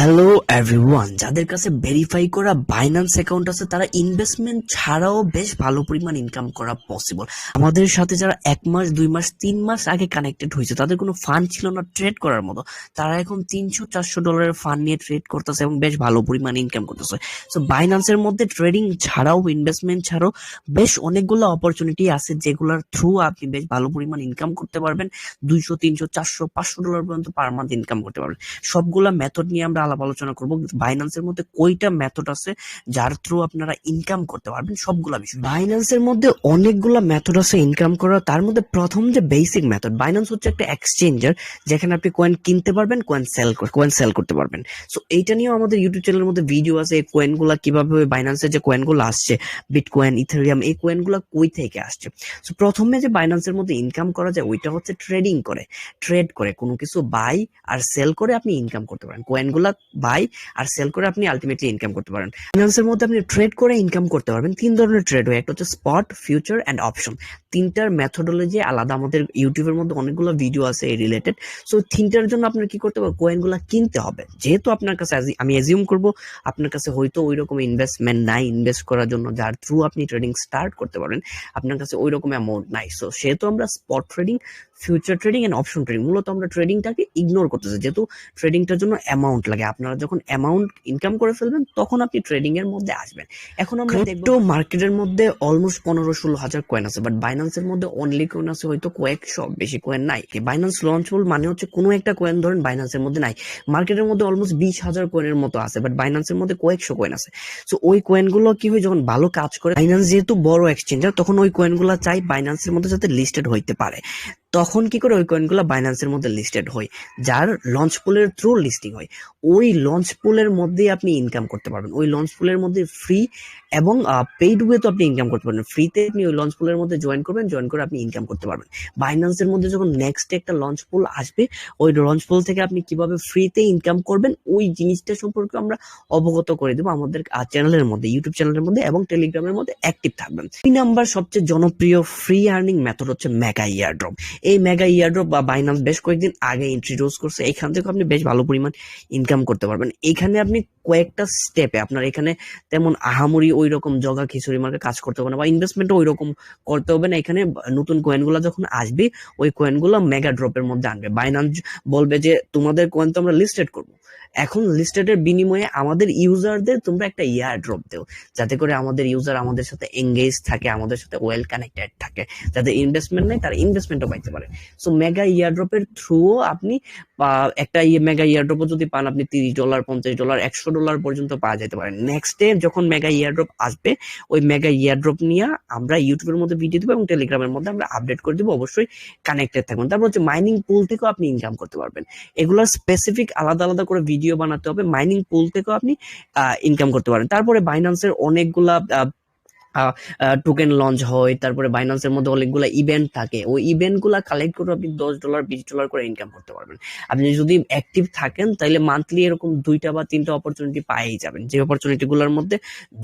Hello everyone যাদের কাছে verify করা বাইন্যান্স অ্যাকাউন্ট আছে, তারা ইনভেস্টমেন্ট ছাড়াও বেশ ভালো পরিমাণ ইনকাম করা পসিবল আমাদের সাথে যারা এক মাস, দুই মাস, তিন মাস আগে কানেক্টেড হয়েছে, তাদের কোনো ফান্ড ছিল না ট্রেড করার মতো। তারা এখন তিনশো, চারশো ডলারের ফান্ড নিয়ে ট্রেড করতেছে এবং বেশ ভালো পরিমাণ ইনকাম করতেছে। সো বাইন্যান্সের মধ্যে ট্রেডিং ছাড়াও ইনভেস্টমেন্ট ছাড়াও বেশ অনেকগুলো অপরচুনিটি আছে, যেগুলোর থ্রু আপনি বেশ ভালো পরিমাণ ইনকাম করতে পারবেন। দুইশো, তিনশো, চারশো, পাঁচশো ডলার পর্যন্ত পার মান্থ ইনকাম করতে পারবেন। সবগুলা মেথড নিয়ে আমরা আলাপ আলোচনা করব। বাইন্যান্সের মধ্যে কয়টা মেথড আছে যার থ্রু আপনারা ইনকাম করতে পারবেন? সবগুলা বিষয়। বাইন্যান্সের মধ্যে অনেকগুলা মেথড আছে ইনকাম করার। তার মধ্যে প্রথম যে বেসিক মেথড বাইন্যান্স হচ্ছে একটা এক্সচেঞ্জার যেখানে আপনি কয়েন কিনতে পারবেন কয়েন সেল কয়েন সেল করতে পারবেন। সো এইটা নিয়েও আমাদের ইউটিউব চ্যানেলের মধ্যে ভিডিও আছে। এই কয়েনগুলা কীভাবে বাইন্যান্সের যে কয়েনগুলো আসছে বিটকয়েন ইথেরিয়াম এই কয়েনগুলো কই থেকে আসছে? সো প্রথমে যে বাইন্যান্সের মধ্যে ইনকাম করা যায়, ওইটা হচ্ছে ট্রেডিং করে। ট্রেড করে, কোনো কিছু বাই আর সেল করে আপনি ইনকাম করতে পারেন। কয়েনগুলা বাই আর সেল করে আপনি আলটিমেটলি ইনকাম করতে পারেন। ফাইন্যান্সের মধ্যে আপনি ট্রেড করে ইনকাম করতে পারবেন। তিন ধরনের ট্রেড হয়। একটা হচ্ছে স্পট ফিউচার অ্যান্ড অপশন তিনটার মেথোডোলজি আলাদা। আমাদের ইউটিউবের মধ্যে অনেকগুলো ভিডিও আছে এই রিলেটেড সো তিনটার জন্য আপনার কি করতে হবে? কয়েনগুলো কিনতে হবে। যেহেতু আপনার কাছে আমি এজিউম করব, আপনার কাছে হয়তো ওই রকম ইনভেস্টমেন্ট নাই ইনভেস্ট করার জন্য, যার থ্রু আপনি ট্রেডিং স্টার্ট করতে পারেন আপনার কাছে ওই রকম অ্যামাউন্ট নাই। সো সেহেতু আমরা spot trading future trading and option trading মূলত আমরা ট্রেডিংটাকে ইগনোর করতেছি। যেহেতু ট্রেডিংটার জন্য অ্যামাউন্ট লাগে। আপনারা যখন অ্যামাউন্ট ইনকাম করে ফেলবেন তখন আপনি ট্রেডিং এর মধ্যে আসবেন। এখন আমরা দেখব মার্কেটের মধ্যে অলমোস্ট পনেরো ষোলো হাজার কয়েন আছে বাট বাইন্যান্সের মধ্যে অনলি কয়েন আছে হয়তো কয়েকশো বেশি কয়েন নাই। বাইন্যান্স লঞ্চবল মানে হচ্ছে কোনো একটা কয়েন ধরেন বাইন্যান্সের মধ্যে নাই। মার্কেটের মধ্যে অলমোস্ট বিশ হাজার কয়েনের মতো আছে বাট বাইন্যান্সের মধ্যে কয়েকশো কয়েন আছে। সো ওই কয়েনগুলো কি হয় যখন ভালো কাজ করে বাইন্যান্স যেহেতু বড় এক্সচেঞ্জার তখন ওই কয়েন কয়েনগুলো চাই বাইন্যান্সের মধ্যে যাতে লিস্টেড হইতে পারে। তখন কি করে ওই কয়েনগুলো বাইন্যান্সের মধ্যে লিস্টেড হয়? যার লঞ্চ পুলের থ্রু লিস্টিং হয়। ওই লঞ্চ পুলের মধ্যেই আপনি ইনকাম করতে পারবেন। ওই লঞ্চ পুলের মধ্যে ফ্রি এবং পেইড ওয়ে তো আপনি ইনকাম করতে পারবেন। ফ্রিতে আপনি ওই লঞ্চ পুলের মধ্যে জয়েন করবেন জয়েন করে আপনি ইনকাম করতে পারবেন। বাইন্যান্সের মধ্যে যখন নেক্সট একটা লঞ্চ পুল আসবে, ওই লঞ্চ পুল থেকে আপনি কীভাবে ফ্রিতে ইনকাম করবেন, ওই জিনিসটা সম্পর্কে আমরা অবগত করে দেবো আমাদের চ্যানেলের মধ্যে ইউটিউব চ্যানেলের মধ্যে এবং টেলিগ্রামের মধ্যে অ্যাক্টিভ থাকবেন। দুই নাম্বার সবচেয়ে জনপ্রিয় ফ্রি আর্নিং মেথড হচ্ছে মেগা ইয়ারড্রপ এই মেগা ইয়ারড্রপ বা বাইন্যান্স বেশ কয়েকদিন আগে ইন্ট্রোডিউস করছে এখান থেকে আপনি বেশ ভালো পরিমাণ ইনকাম করতে পারবেন। এখানে আপনি কয়েকটা স্টেপে আপনার এখানে তেমন আহামরি ওই রকম জগা খিচুড়ি মার্কে কাজ করতে হবে না বা ইনভেস্টমেন্টও ওই রকম করতে হবে না। এখানে নতুন কয়েনগুলো যখন আসবে, ওই কয়েনগুলো মেগা ড্রপের মধ্যে আনবে। বাইন্যান্স বলবে যে, তোমাদের কয়েন তো আমরা লিস্টেড করব। এখন লিস্টেডের বিনিময়ে আমাদের ইউজারদের তোমরা একটা ইয়ার ড্রপ দেও। যাতে করে আমাদের ইউজার আমাদের সাথে এঙ্গেজ থাকে, আমাদের সাথে ওয়েল কানেক্টেড থাকে। যাদের ইনভেস্টমেন্ট নেই তারা ইনভেস্টমেন্টও পাইতে পারে। সো মেগা ইয়ার ড্রপের থ্রুও আপনি একটা ইয়ে মেগা ইয়ার ড্রপও যদি পান, আপনি তিরিশ ডলার পঞ্চাশ ডলার একশো ডলার পর্যন্ত পাওয়া যেতে পারে। নেক্সট ডে যখন মেগা ইয়ার ড্রপ আসবে, ওই মেগা ইয়ার ড্রপ নিয়ে আমরা ইউটিউবের মধ্যে ভিডিও দেবো এবং টেলিগ্রামের মধ্যে আমরা আপডেট করে দেবো। অবশ্যই কানেক্টেড থাকবেন তারপর হচ্ছে মাইনিং পুল থেকেও আপনি ইনকাম করতে পারবেন। এগুলোর স্পেসিফিক আলাদা আলাদা করে ভিডিও বানাতে হবে। মাইনিং পুল থেকেও আপনি ইনকাম করতে পারেন তারপরে বাইন্যান্সের অনেকগুলা টোকেন লঞ্চ হয় তারপরে বাইন্যান্সের মধ্যে অনেকগুলো ইভেন্ট থাকে। ওই ইভেন্টগুলা কালেক্ট করে আপনি দশ ডলার বিশ ডলার করে ইনকাম করতে পারবেন। আপনি যদি অ্যাক্টিভ থাকেন তাহলে মান্থলি এরকম দুইটা বা তিনটা অপরচুনিটি পাইই যাবেন। যে অপরচুনিটি গুলোর মধ্যে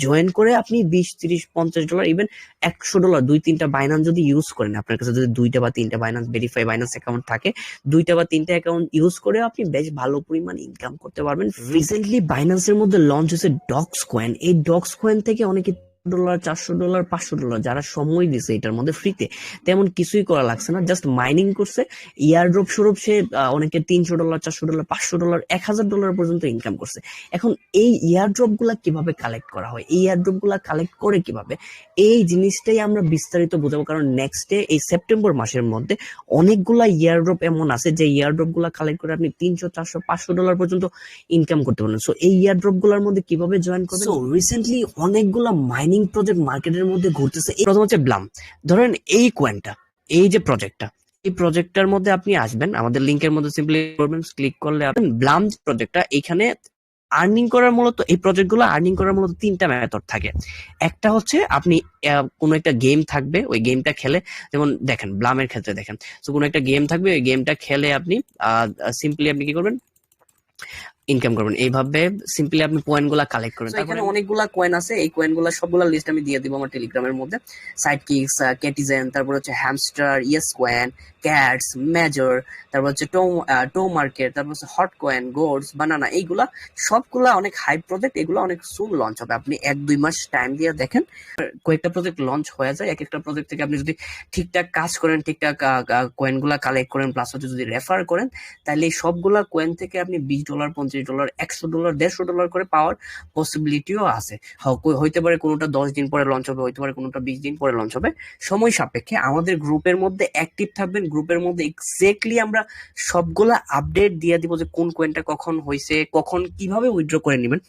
জয়েন করে আপনি বিশ তিরিশ পঞ্চাশ ডলার ইভেন একশো ডলার দুই তিনটা বাইন্যান্স যদি ইউজ করেন আপনার কাছে যদি দুইটা বা তিনটা বাইন্যান্স ভেরিফাই বাইন্যান্স অ্যাকাউন্ট থাকে দুইটা বা তিনটা অ্যাকাউন্ট ইউজ করে আপনি বেশ ভালো পরিমাণ ইনকাম করতে পারবেন। রিসেন্টলি বাইন্যান্সের মধ্যে লঞ্চ হয়েছে ডক্স কয়েন এই ডক্স কয়েন থেকে অনেকে ডলার চারশো ডলার পাঁচশো ডলার যারা সময় দিছে এটার মধ্যে ফ্রিতে তেমন কিছুই করা লাগছে না। জাস্ট মাইনিং করছে ইয়ারড্রপ স্বরূপ সে অনেকে তিনশো ডলার চারশো ডলার পাঁচশো ডলার এক হাজার ডলার পর্যন্ত ইনকাম করছে। এখন এই ইয়ারড্রপগুলা কীভাবে কালেক্ট করা হয়? এই ইয়ারড্রপগুলা কালেক্ট করে কীভাবে? এই জিনিসটাই আমরা বিস্তারিত বোঝাবো, কারণ নেক্সট ডে এই সেপ্টেম্বর মাসের মধ্যে অনেকগুলা ইয়ার ইয়ারড্রপ এমন আছে যে ইয়ারড্রপগুলা কালেক্ট করে আপনি তিনশো, চারশো, পাঁচশো ডলার পর্যন্ত ইনকাম করতে পারেন সো এই ইয়ারড্রপগুলার মধ্যে কীভাবে জয়েন করবেন? রিসেন্টলি অনেকগুলা মাইনিং প্রজেক্ট মার্কেটের মধ্যে ঘুরতেছে, এই প্রথম হচ্ছে ব্লাম ধরেন এই কোয়েনটা এই যে প্রজেক্টটা এই প্রজেক্টটার মধ্যে আপনি আসবেন, আমাদের লিংকের মধ্যে সিম্পলি করবেন ক্লিক করলে আপনি ব্লাম প্রজেক্টটা এখানে আর্নিং করার মূলত, এই প্রজেক্টগুলো আর্নিং করার মূলত তিনটা মেথড থাকে। একটা হচ্ছে আপনি কোনো একটা গেম থাকবে, ওই গেমটা খেলে, যেমন দেখেন ব্লামের ক্ষেত্রে দেখেন। তো কোনো একটা গেম থাকবে, ওই গেমটা খেলে আপনি সিম্পলি আপনি কি করবেন? ইনকাম করবেন। এইভাবে সিম্পলি আপনি কয়েনগুলা কালেক্ট করেন। এখানে অনেকগুলা কয়েন আছে। এই কয়েনগুলা সবগুলা লিস্ট আমি দিয়ে দিব আমার টেলিগ্রামের মধ্যে। সাইড কিক্স কেটিজেন তারপর হচ্ছে Hamster yes coin Cats Major তারপর হচ্ছে টো টো মার্কেট তারপর হচ্ছে হট কয়েন গোডস বানানা এইগুলা, সবগুলা অনেক হাই প্রজেক্ট এগুলো অনেক সুন লঞ্চ হবে। আপনি এক, দুই মাস টাইম দিয়ে দেখেন, কয়েকটা প্রজেক্ট লঞ্চ হয়ে যায়, এক একটা প্রজেক্ট থেকে আপনি যদি ঠিকঠাক কাজ করেন, ঠিকঠাক কয়েনগুলা কালেক্ট করেন প্লাস হচ্ছে যদি রেফার করেন, তাহলে এই সবগুলা কয়েন থেকে আপনি বিশ ডলার পঞ্চাশ ডলার একশো ডলার দেড়শো ডলার করে পাওয়ার পসিবিলিটিও আছে। হইতে পারে কোনোটা দশ দিন পরে লঞ্চ হবে, হইতে পারে কোনোটা বিশ দিন পরে লঞ্চ হবে। সময় সাপেক্ষে আমাদের গ্রুপের মধ্যে অ্যাক্টিভ থাকবেন গ্রুপের মধ্যে এক্স্যাক্টলি আমরা সবগুলা আপডেট দিয়ে দিব যে কোন কোয়েনটা কখন হয়েছে কখন কীভাবে উইথড্র করে নেবেন।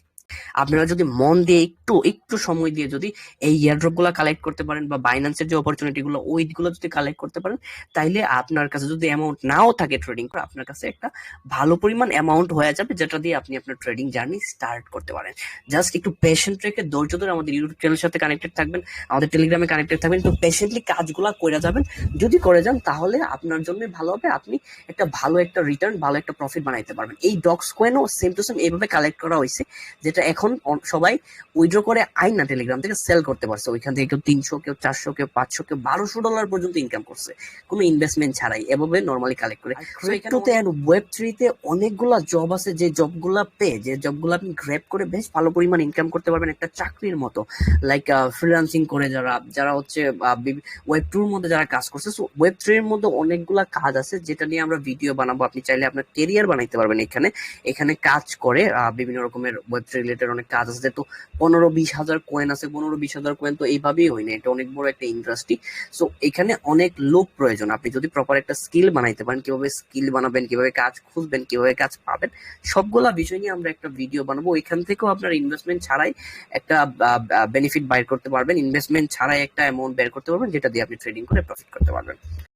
আপনারা যদি মন দিয়ে একটু একটু সময় দিয়ে যদি এই ইয়ারড্রপগুলা কালেক্ট করতে পারেন বা বাইন্যান্সের যে অপরচুনিটি গুলো ওইগুলো যদি কালেক্ট করতে পারেন, তাইলে আপনার কাছে যদি অ্যামাউন্ট নাও থাকে ট্রেডিং করে, আপনার কাছে একটা ভালো পরিমাণ অ্যামাউন্ট হয়ে যাবে, যেটা দিয়ে আপনি আপনার ট্রেডিং জার্নি স্টার্ট করতে পারেন। জাস্ট একটু পেশেন্ট রেখে ধৈর্য ধরে আমাদের ইউটিউব চ্যানেলের সাথে কানেক্টেড থাকবেন, আমাদের টেলিগ্রামে কানেক্টেড থাকবেন একটু পেশেন্টলি কাজগুলা করে যাবেন। যদি করে যান, তাহলে আপনার জন্য ভালো হবে, আপনি একটা ভালো একটা রিটার্ন ভালো একটা প্রফিট বানাইতে পারবেন। এই ডক্স কয়েনও সেম টু সেম এইভাবে কালেক্ট করা হয়েছে যেটা এখন সবাই উইড্রো করে আইন না টেলিগ্রাম থেকে সেল করতে পারছে। ওইখান থেকে কেউ তিনশো কেউ চারশো কেউ পাঁচশো কেউ বারোশো ডলার পর্যন্ত ইনকাম করছে। কোনো ইনভেস্টমেন্ট ছাড়াই এভাবে নর্মালি কালেক্ট করে। ক্রিপ্টোতে এন্ড ওয়েব থ্রিতে অনেকগুলা জব আছে যে জবগুলা পে যে জবগুলো আপনি গ্র্যাপ করে বেশ ভালো পরিমাণ ইনকাম করতে পারবেন একটা চাকরির মতো। লাইক ফ্রিল্যান্সিং করে যারা যারা হচ্ছে ওয়েব টুর মধ্যে যারা কাজ করছে। সো ওয়েব থ্রির মধ্যে অনেকগুলা কাজ আছে যেটা নিয়ে আমরা ভিডিও বানাবো। আপনি চাইলে আপনার কেরিয়ার বানাইতে পারবেন এখানে। এখানে কাজ করে আহ, বিভিন্ন রকমের ওয়েব থ্রি রিলেটেড অনেক কাজ আছে। তো পনেরো বিশ হাজার কয়েন আছে, পনেরো বিশ হাজার কয়েন তো এইভাবেই হয় না, এটা অনেক বড় একটা ইন্ডাস্ট্রি সো এখানে অনেক লোক প্রয়োজন। আপনি যদি প্রপার একটা স্কিল বানাইতে পারেন, কীভাবে স্কিল বানাবেন, কীভাবে কাজ খুঁজবেন, কীভাবে কাজ পাবেন, সবগুলা বিষয় নিয়ে আমরা একটা ভিডিও বানাবো। এখান থেকেও আপনার ইনভেস্টমেন্ট ছাড়াই একটা বেনিফিট বাইর করতে পারবেন। ইনভেস্টমেন্ট ছাড়াই একটা অ্যামাউন্ট বের করতে পারবেন, যেটা দিয়ে আপনি ট্রেডিং করে প্রফিট করতে পারবেন।